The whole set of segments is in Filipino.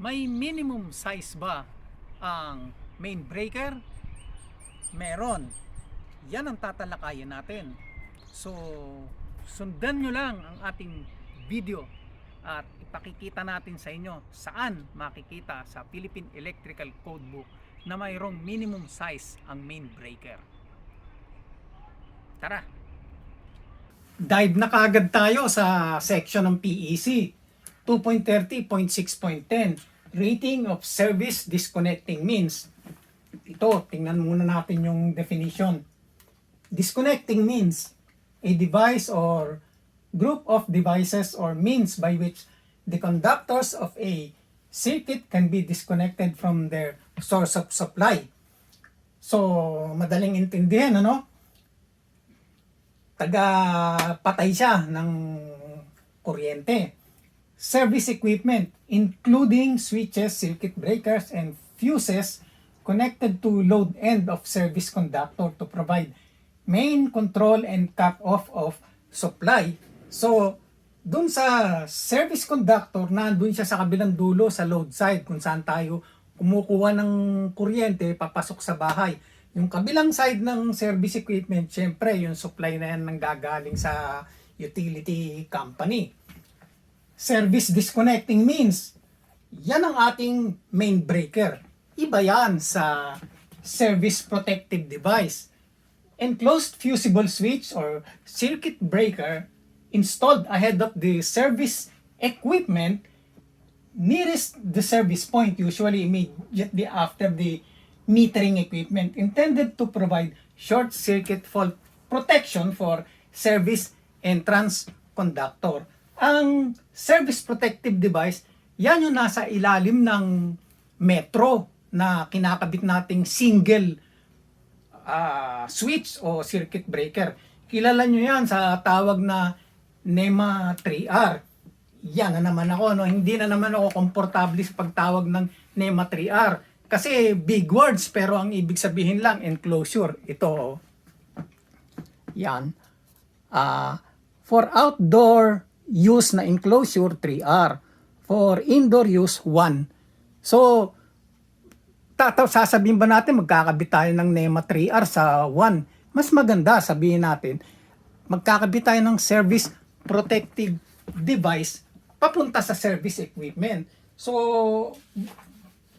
May minimum size ba ang main breaker? Meron. Yan ang tatalakayin natin. So, sundan nyo lang ang ating video at ipakikita natin sa inyo saan makikita sa Philippine Electrical Codebook na mayroong minimum size ang main breaker. Tara! Dive na kaagad tayo sa section ng PEC 2.30.6.10 Rating of Service Disconnecting Means. Ito, tingnan muna natin yung definition. Disconnecting means a device or group of devices or means by which the conductors of a circuit can be disconnected from their source of supply. So, madaling intindihan, ano? Taga patay siya ng kuryente. Service equipment, including switches, circuit breakers, and fuses connected to load end of service conductor to provide main control and cut off of supply. So, dun sa service conductor, nandun siya sa kabilang dulo sa load side kung saan tayo kumukuha ng kuryente papasok sa bahay. Yung kabilang side ng service equipment, syempre, yung supply na yan nanggagaling sa utility company. Service disconnecting means, yan ang ating main breaker. Iba yan sa service protective device. Enclosed fusible switch or circuit breaker installed ahead of the service equipment nearest the service point, usually immediately after the metering equipment, intended to provide short circuit fault protection for service entrance conductor. Ang service protective device, yan yung nasa ilalim ng metro na kinakabit nating single ah, switch o circuit breaker. Kilala nyo yan sa tawag na NEMA 3R. Yan na naman ako, no? hindi na naman ako komportable sa pagtawag ng NEMA 3R. Kasi big words pero ang ibig sabihin lang enclosure. Ito, oh. yan. Ah, for outdoor use na enclosure, 3R. For indoor use, 1. So, tataw sasabihin ba natin magkakabit tayo ng NEMA 3R sa 1? Mas maganda sabihin natin magkakabit tayo ng service protective device papunta sa service equipment. So,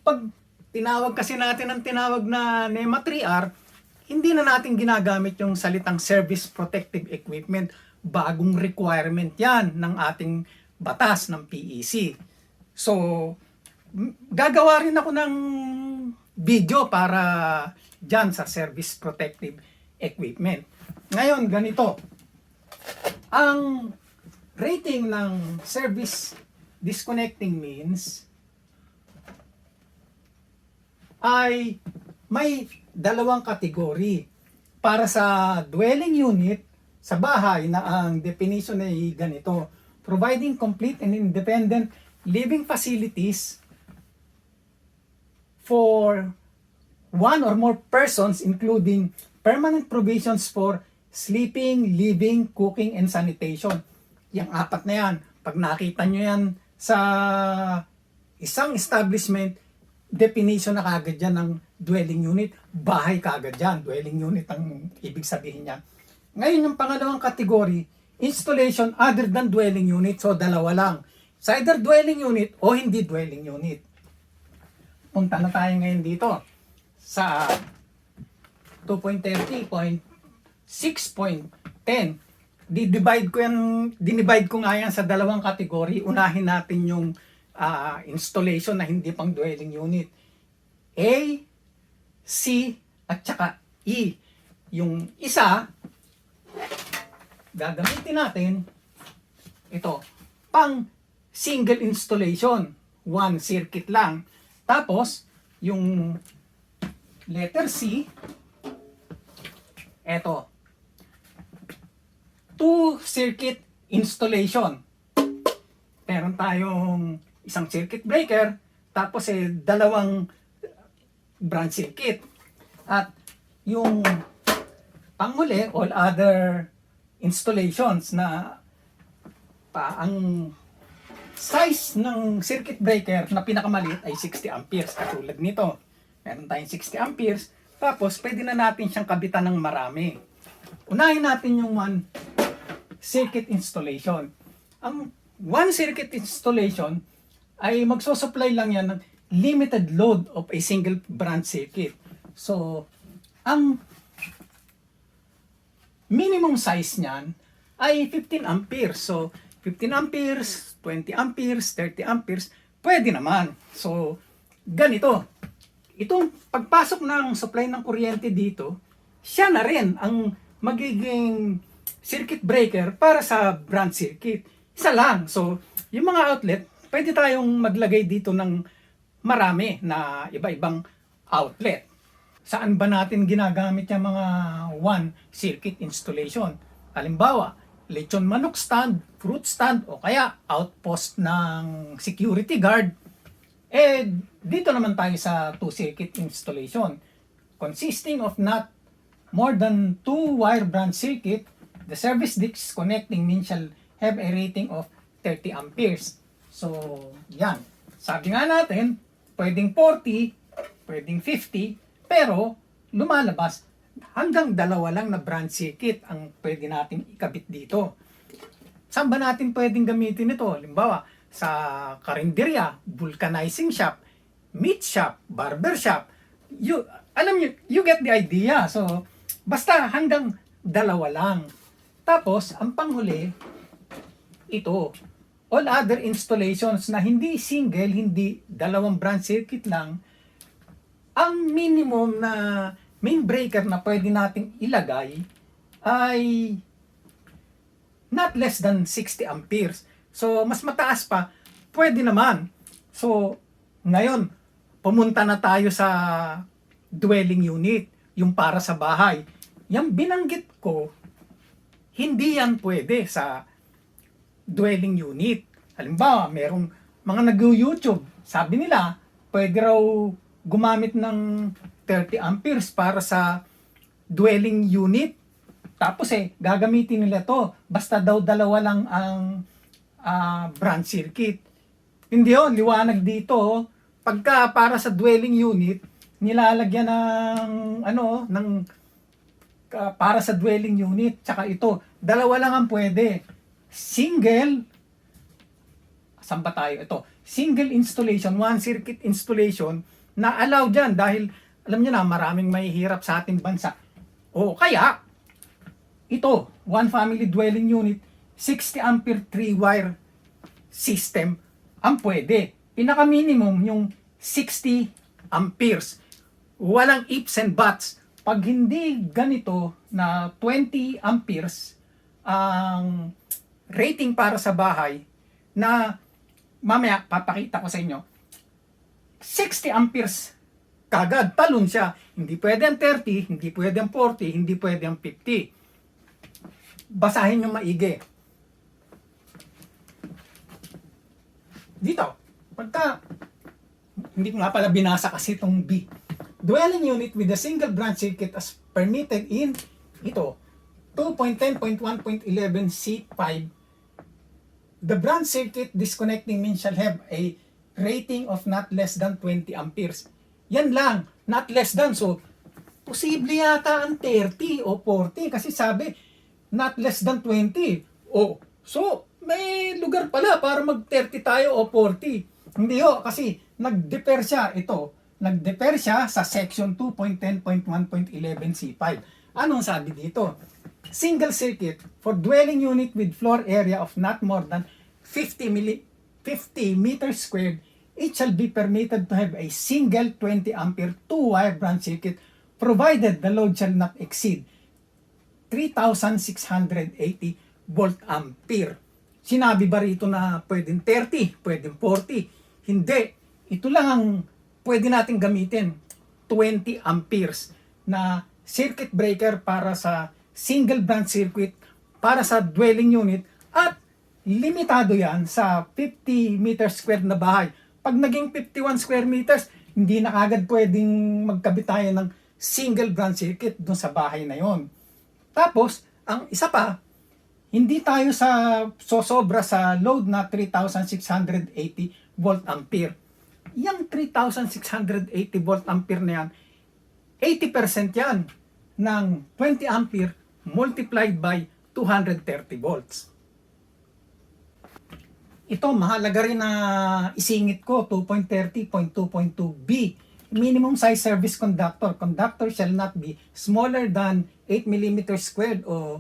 pag tinawag kasi natin ang tinawag na NEMA 3R, hindi na natin ginagamit yung salitang service protective equipment. Bagong requirement yan ng ating batas ng PEC. So, gagawa rin ako ng video para dyan sa service protective equipment. Ngayon, ganito. Ang rating ng service disconnecting means ay may dalawang kategory. Para sa dwelling unit, sa bahay na ang definition ay ganito, providing complete and independent living facilities for one or more persons including permanent provisions for sleeping, living, cooking, and sanitation. Yung apat na yan, pag nakita nyo yan sa isang establishment, definition na kagad yan ng dwelling unit, bahay kagad yan, dwelling unit ang ibig sabihin niya. Ngayon yung pangalawang category, installation other than dwelling unit, so dalawa lang. Sa either dwelling unit o hindi dwelling unit. Punta na tayo ngayon dito sa 2.30.6.10. Di-divide ko yan, dinivide ko nga yan sa dalawang kategory. Unahin natin yung ah, installation na hindi pang dwelling unit. A, C, at saka E. Yung isa, gagamitin natin ito, pang single installation. One circuit lang. Tapos, yung letter C, eto, two circuit installation. Meron tayong isang circuit breaker, tapos eh, dalawang branch circuit. At yung panghuli, all other installations na pa ang size ng circuit breaker na pinakamaliit ay 60 amperes katulad nito. Meron tayong 60 amperes tapos pwede na natin siyang kabitan ng marami. Unahin natin yung one circuit installation. Ang one circuit installation ay magsusupply lang yan ng limited load of a single branch circuit. So, ang minimum size niyan ay 15 amperes. So, 15 amperes, 20 amperes, 30 amperes, pwede naman. So, ganito. Itong pagpasok ng supply ng kuryente dito, siya na rin ang magiging circuit breaker para sa branch circuit. Isa lang. So, yung mga outlet, pwede tayong maglagay dito ng marami na iba-ibang outlet. Saan ba natin ginagamit yung mga one circuit installation? Halimbawa, lechon manok stand, fruit stand, o kaya outpost ng security guard. Eh, dito naman tayo sa two circuit installation. Consisting of not more than two wire branch circuit, the service disc connecting means shall have a rating of 30 amperes. So, yan. Sabi nga natin, pwedeng 40, pwedeng 50, pero lumalabas hanggang dalawa lang na branch circuit ang pwede natin ikabit dito. Saan ba natin pwedeng gamitin ito? Halimbawa, sa karinderya, vulcanizing shop, meat shop, barber shop. You, alam nyo, you get the idea. So, basta hanggang dalawa lang. Tapos, ang panghuli, ito. All other installations na hindi single, hindi dalawang branch circuit lang, ang minimum na main breaker na pwede nating ilagay ay not less than 60 amperes. So, mas mataas pa, pwede naman. So, ngayon, pumunta na tayo sa dwelling unit, yung para sa bahay. Yung binanggit ko, hindi yan pwede sa dwelling unit. Halimbawa, merong mga nag-YouTube, sabi nila, pwede raw gumamit ng 30 amperes para sa dwelling unit. Tapos eh, gagamitin nila to. Basta daw dalawa lang ang ah, branch circuit. Hindi yun, liwanag dito. oh. Pagka para sa dwelling unit, nilalagyan ng ano, ng ka- para sa dwelling unit, tsaka ito, dalawa lang ang pwede. Single, saan ba tayo? Ito, single installation, one circuit installation, na allow dyan dahil, alam nyo na, maraming mahihirap sa ating bansa. O kaya, ito, one family dwelling unit, 60 ampere 3 wire system ang pwede. Pinaka minimum yung 60 amperes. Walang ifs and buts. Pag hindi ganito na 20 amperes ang rating para sa bahay na mamaya papakita ko sa inyo 60 amperes kagad talon siya. Hindi pwede ang 30, hindi pwede ang 40, hindi pwede ang 50. Basahin nyo maigi. Dito, pagka hindi nga pala binasa kasi itong B. Dwelling unit with a single branch circuit as permitted in ito 2.10.1.11 C5 The branch circuit disconnecting means shall have a rating of not less than 20 amperes. Yan lang, not less than. So, posible yata ang 30 o 40 kasi sabi not less than 20. Oh, so may lugar pala para mag 30 tayo o 40. Hindi ho, kasi nag-defer siya ito. Nag-defer siya sa section 2.10.1.11 C5. Anong sabi dito? Single circuit for dwelling unit with floor area of not more than 50 milli 50 meters squared, it shall be permitted to have a single 20 ampere two-wire branch circuit provided the load shall not exceed 3,680 volt ampere. Sinabi ba rito na pwedeng 30, pwedeng 40? Hindi. Ito lang ang pwede natin gamitin. 20 amperes na circuit breaker para sa single branch circuit para sa dwelling unit at limitado yan sa 50 meters square na bahay. Pag naging 51 square meters, hindi na agad pwedeng magkabit tayo ng single branch circuit doon sa bahay na yon. Tapos, ang isa pa, hindi tayo sa sosobra sa load na 3,680 volt ampere. Yung 3,680 volt ampere na yan, 80% yan ng 20 ampere multiplied by 230 volts. Ito, mahalaga rin na isingit ko, 2.30.2.2b. Minimum size service conductor. Conductor shall not be smaller than 8 mm squared o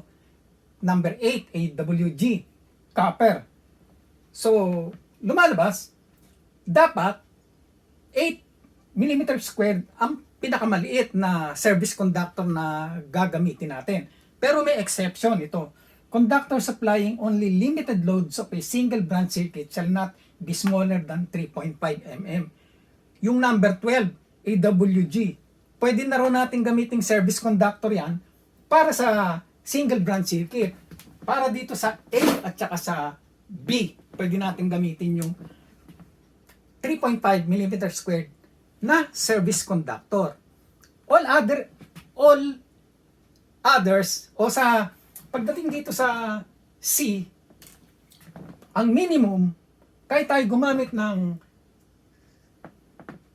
number 8, AWG, copper. So, lumalabas, dapat 8 mm squared ang pinakamaliit na service conductor na gagamitin natin. Pero may exception ito. Conductor supplying only limited loads of a single branch circuit shall not be smaller than 3.5 mm. Yung number 12, AWG, pwede na raw natin gamiting service conductor yan para sa single branch circuit. Para dito sa A at saka sa B, pwede natin gamitin yung 3.5 mm squared na service conductor. All other all others o sa pagdating dito sa C ang minimum kahit tayo gumamit ng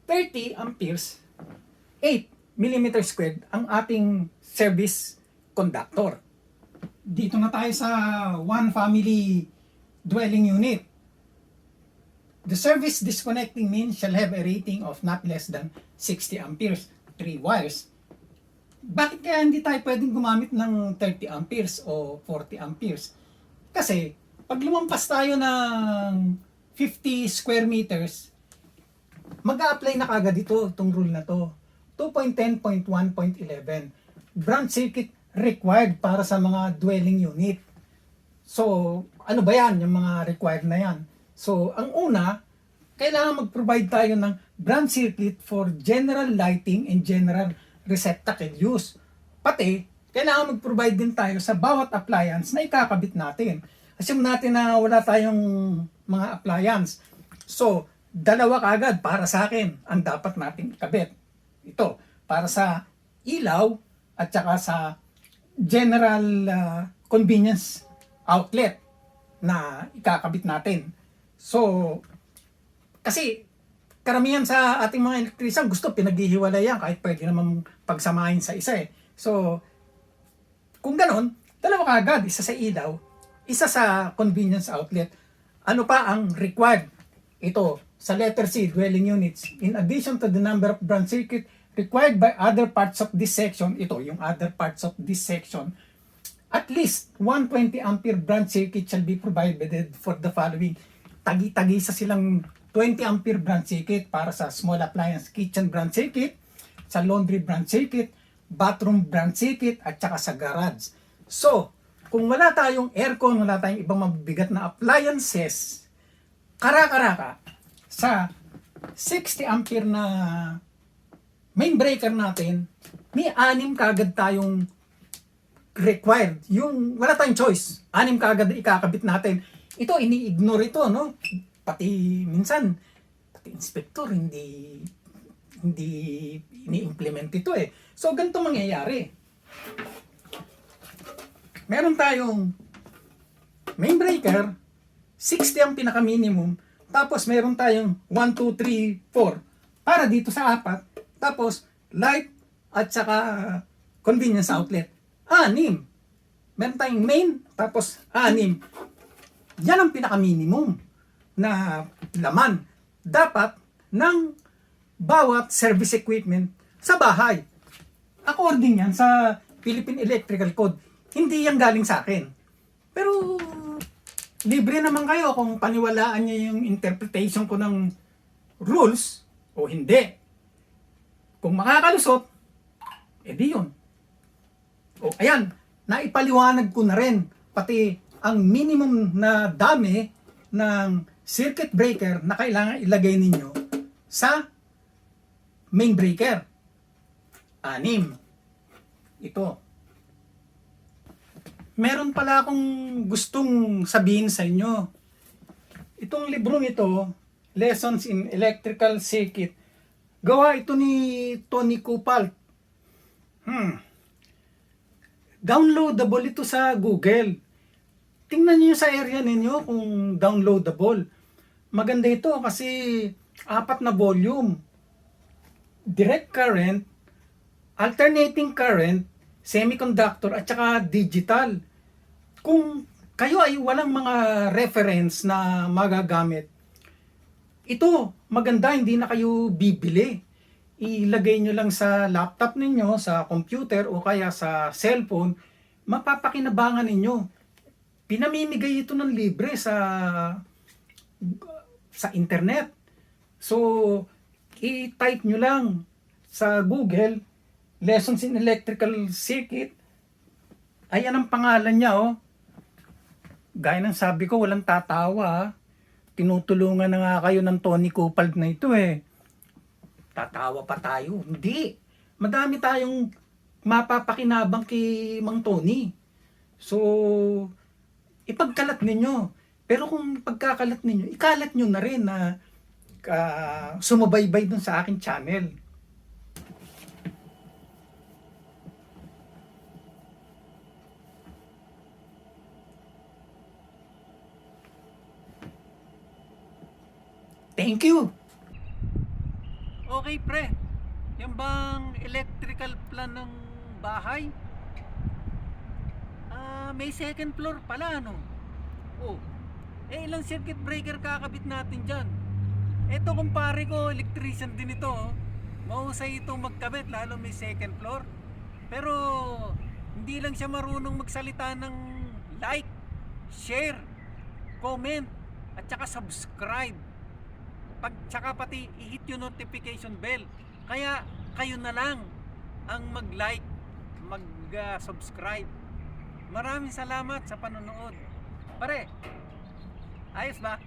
30 amperes 8 mm squared ang ating service conductor. Dito na tayo sa one family dwelling unit. The service disconnecting means shall have a rating of not less than 60 amperes, 3 wires. Bakit kaya hindi tayo pwedeng gumamit ng 30 amperes o 40 amperes? Kasi, pag lumampas tayo ng 50 square meters, mag apply na kagad ito, itong rule na to. 2.10.1.11. Branch circuit required para sa mga dwelling unit. So, ano ba yan, yung mga required na yan? So, ang una, kailangan mag-provide tayo ng branch circuit for general lighting and general receptacle use. Pati, kailangan mag-provide din tayo sa bawat appliance na ikakabit natin. Assume natin na wala tayong mga appliance. So, dalawa kagad para sa akin ang dapat nating ikabit. Ito, para sa ilaw at saka sa general uh, convenience outlet na ikakabit natin. So, kasi karamihan sa ating mga electrician gusto pinaghihiwalay yan kahit pwede naman pagsamahin sa isa eh. So, kung ganon, dalawa kagad, isa sa ilaw, isa sa convenience outlet. Ano pa ang required? Ito, sa letter C, dwelling units. In addition to the number of branch circuit required by other parts of this section, ito, yung other parts of this section, at least 120 ampere branch circuit shall be provided for the following. Tagi-tagi sa silang 20 ampere branch circuit para sa small appliance kitchen branch circuit, sa laundry branch circuit, bathroom branch circuit, at saka sa garage. So, kung wala tayong aircon, wala tayong ibang mabibigat na appliances, kara-karaka, sa 60 ampere na main breaker natin, may anim kagad tayong required. Yung wala tayong choice. Anim kagad ikakabit natin. Ito, ini-ignore ito, no? Pati minsan, pati inspector, hindi hindi ini-implement ito eh. So, ganito mangyayari. Meron tayong main breaker, 60 ang pinaka-minimum, tapos meron tayong 1, 2, 3, 4 para dito sa apat, tapos light at saka convenience outlet. Anim. Meron tayong main, tapos anim. Yan ang pinaka-minimum na laman. Dapat ng bawat service equipment sa bahay. According yan sa Philippine Electrical Code. Hindi yan galing sa akin. Pero libre naman kayo kung paniwalaan niyo yung interpretation ko ng rules o hindi. Kung makakalusot, edi yun. O ayan, naipaliwanag ko na rin pati ang minimum na dami ng circuit breaker na kailangan ilagay ninyo sa main breaker. Anim. Ito. Meron pala akong gustong sabihin sa inyo. Itong librong ito, Lessons in Electrical Circuit, gawa ito ni Tony Kupal. Hmm. Downloadable ito sa Google. tingnan niyo sa area ninyo kung downloadable. Maganda ito kasi apat na volume. Direct current, alternating current, semiconductor at saka digital. Kung kayo ay walang mga reference na magagamit, ito maganda hindi na kayo bibili. Ilagay nyo lang sa laptop ninyo, sa computer o kaya sa cellphone, mapapakinabangan ninyo. Pinamimigay ito ng libre sa sa internet. So, i-type nyo lang sa Google, Lessons in Electrical Circuit. Ayan ang pangalan niya, oh. Gaya ng sabi ko, walang tatawa, ah. Tinutulungan na nga kayo ng Tony Copald na ito, eh. Tatawa pa tayo. Hindi. Madami tayong mapapakinabang kay Mang Tony. So, ipagkalat ninyo. Pero kung pagkakalat ninyo, ikalat nyo na rin na ah, sumubaybay dun sa akin channel. Thank you. Okay, pre. Yan bang electrical plan ng bahay? Ah, may second floor pala, ano? Oh. Eh, ilang circuit breaker kakabit natin dyan? Eto, kumpare ko, electrician din ito, oh. Mahusay itong magkabit, lalo may second floor. Pero, hindi lang siya marunong magsalita ng like, share, comment, at saka subscribe pag tsaka pati i-hit yung notification bell. Kaya kayo na lang ang mag-like, mag-subscribe. Maraming salamat sa panonood. Pare, ayos ba?